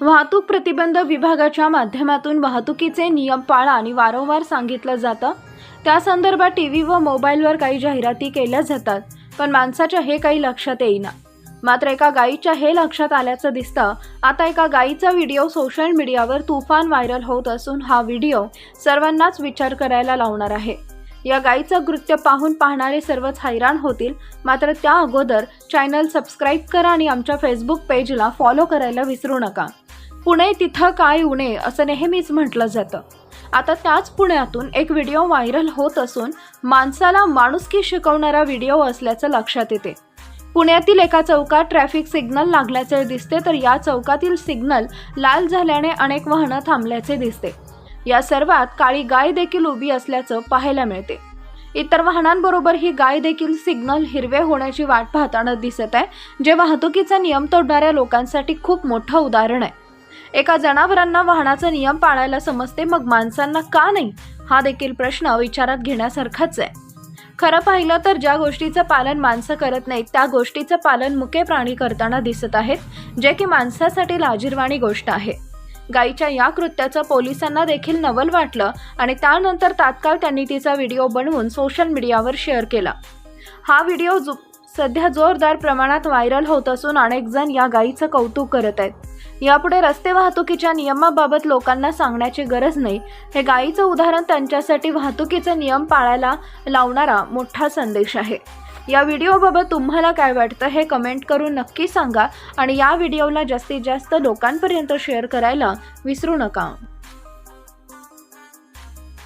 वाहतूक प्रतिबंध विभागाच्या माध्यमातून वाहतुकीचे नियम पाळा आणि वारंवार सांगितलं जातं. त्या संदर्भात टी व्ही व मोबाईलवर काही जाहिराती केल्या जातात पण माणसाच्या हे काही लक्षात येईना. मात्र एका गायीच्या हे लक्षात आल्याचं दिसतं आता एका गायीचा व्हिडिओ सोशल मीडियावर तुफान व्हायरल होत असून हा व्हिडिओ सर्वांनाच विचार करायला लावणार आहे. या गायीचं कृत्य पाहून पाहणारे सर्वच हैराण होतील मात्र त्या अगोदर चॅनल सबस्क्राईब करा आणि आमच्या फेसबुक पेजला फॉलो करायला विसरू नका. पुणे तिथं काय उणे असं नेहमीच म्हटलं जातं. आता त्याच पुण्यातून एक व्हिडिओ व्हायरल होत असून माणसाला माणुसकी शिकवणारा व्हिडिओ असल्याचं लक्षात येते. पुण्यातील एका चौकात ट्रॅफिक सिग्नल लागल्याचे दिसते तर या चौकातील सिग्नल लाल झाल्याने अनेक वाहनं थांबल्याचे दिसते. या सर्वात काळी गाय देखील उभी असल्याचं पाहायला मिळते. इतर वाहनांबरोबर ही गाय देखील सिग्नल हिरवे होण्याची वाट पाहताना दिसत आहे जे वाहतुकीचा नियम तोडणाऱ्या लोकांसाठी खूप मोठं उदाहरण आहे. एका जनावरांना वाहनाचा नियम पाळायला समजते मग माणसांना का नाही? हा देखील प्रश्न विचारात घेण्यासारखाच आहे. खरं पाहिलं तर ज्या गोष्टीचं पालन माणसं करत नाहीत त्या गोष्टीचं पालन मुके प्राणी करताना दिसत आहेत जे की माणसासाठी लाजीरवाणी गोष्ट आहे. गायीच्या या कृत्याचं पोलिसांना देखील नवल वाटलं आणि त्यानंतर तात्काळ त्यांनी तिचा व्हिडिओ बनवून सोशल मीडियावर शेअर केला. हा व्हिडिओ सध्या जोरदार प्रमाणात व्हायरल होत असून अनेक जण या गायीचं कौतुक करत आहेत. यापुढे रस्ते वाहतुकीच्या नियमाबाबत लोकांना सांगण्याची गरज नाही. हे गायीचं उदाहरण त्यांच्यासाठी वाहतुकीचे नियम पाळायला लावणारा मोठा संदेश आहे. या व्हिडिओबाबत तुम्हाला काय वाटतं हे कमेंट करून नक्की सांगा आणि या व्हिडिओला जास्तीत जास्त लोकांपर्यंत शेअर करायला विसरू नका.